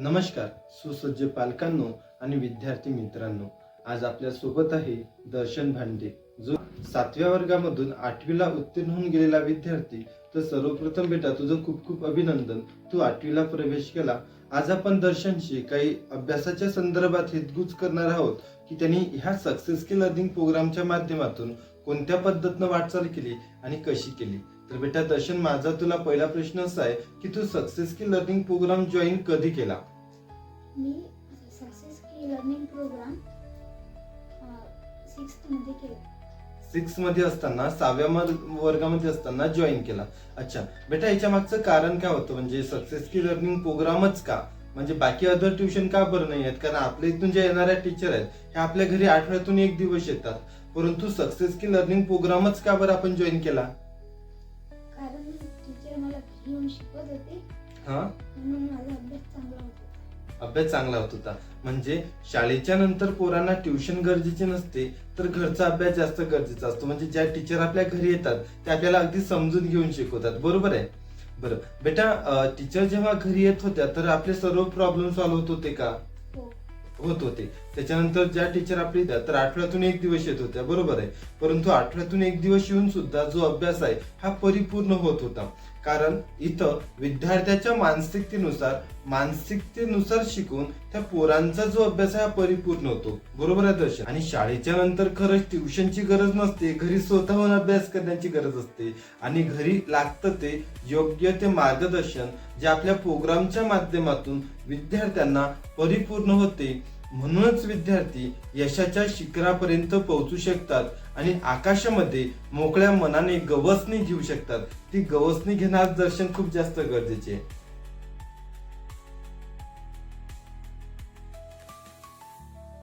नमस्कार सुसज्ज पालकांनो आणि विद्यार्थी मित्रांनो. आज आपल्यासोबत आहे दर्शन भांडे जो सातव्या वर्गामधून आठवीला उत्तीर्ण होऊन गेलेला विद्यार्थी. तर सर्वप्रथम बेटा तुझं खूप खूप अभिनंदन. तू आठवीला प्रवेश केला. आज आपण दर्शनशी काही अभ्यासाच्या संदर्भात हितगुज करणार आहोत की त्यांनी ह्या सक्सेस की लर्निंग प्रोग्रामच्या माध्यमातून कोणत्या पद्धतीनं वाटचाल केली आणि कशी केली? तर बेटा दर्शन माझा तुला पहिला प्रश्न असा आहे की तू success key learning programme join कधी केला? मी सक्सेस की लर्निंग प्रोग्राम केला. सिक्समध्ये असताना सहाव्या वर्गामध्ये असताना जॉईन केला. अच्छा बेटा याच्या मागचं कारण काय होतं? म्हणजे सक्सेस की लर्निंग प्रोग्रामच का? म्हणजे बाकी अदर ट्युशन का बरं नाही आहेत? कारण आपल्या इथून ज्या येणाऱ्या टीचर आहेत हे आपल्या घरी आठवड्यातून एक दिवस येतात. परंतु सक्सेस की लर्निंग प्रोग्रामच का बरं आपण जॉईन केला? येऊन शिकवत होते. हा? म्हणून माझा अभ्यास चांगला होता. अभ्यास चांगला होत होता. म्हणजे शाळेच्या नंतर पोरांना ट्युशन गरजेचे नसते तर घरचा अभ्यास जास्त गरजेचा असतो. म्हणजे ज्या टीचर आपल्या घरी येतात ते आपल्याला अगदी समजून घेऊन शिकवतात. बरोबर आहे? बरं. बेटा टीचर जेव्हा घरी येत होत्या तर आपले सर्व प्रॉब्लेम सॉल्व्ह होत होते का? हो. होत होते. त्याच्यानंतर ज्या टीचर आपली येतात तर आठवड्यातून एक दिवस येत होत्या. बरोबर आहे? परंतु आठवड्यातून एक दिवस येऊन सुद्धा जो अभ्यास आहे हा परिपूर्ण होत होता. कारण इथं विद्यार्थ्याच्या मानसिकतेनुसार मानसिकतेनुसार शिकून त्या पोरांचा जो अभ्यास आहे हा परिपूर्ण होतो. बरोबर आहे दर्शन? आणि शाळेच्या नंतर खरंच ट्युशनची गरज नसते घरी स्वतःहून अभ्यास करण्याची गरज असते. आणि घरी लागतं ते योग्य ते मार्गदर्शन जे आपल्या प्रोग्रामच्या माध्यमातून विद्यार्थ्यांना परिपूर्ण होते. म्हणूनच विद्यार्थी यशाच्या शिखरापर्यंत पोहोचू शकतात आणि आकाशामध्ये मोकळ्या मनाने गवसणी घेऊ शकतात. ती गवसणी घेणार दर्शन खूप जास्त गरजेचे आहे.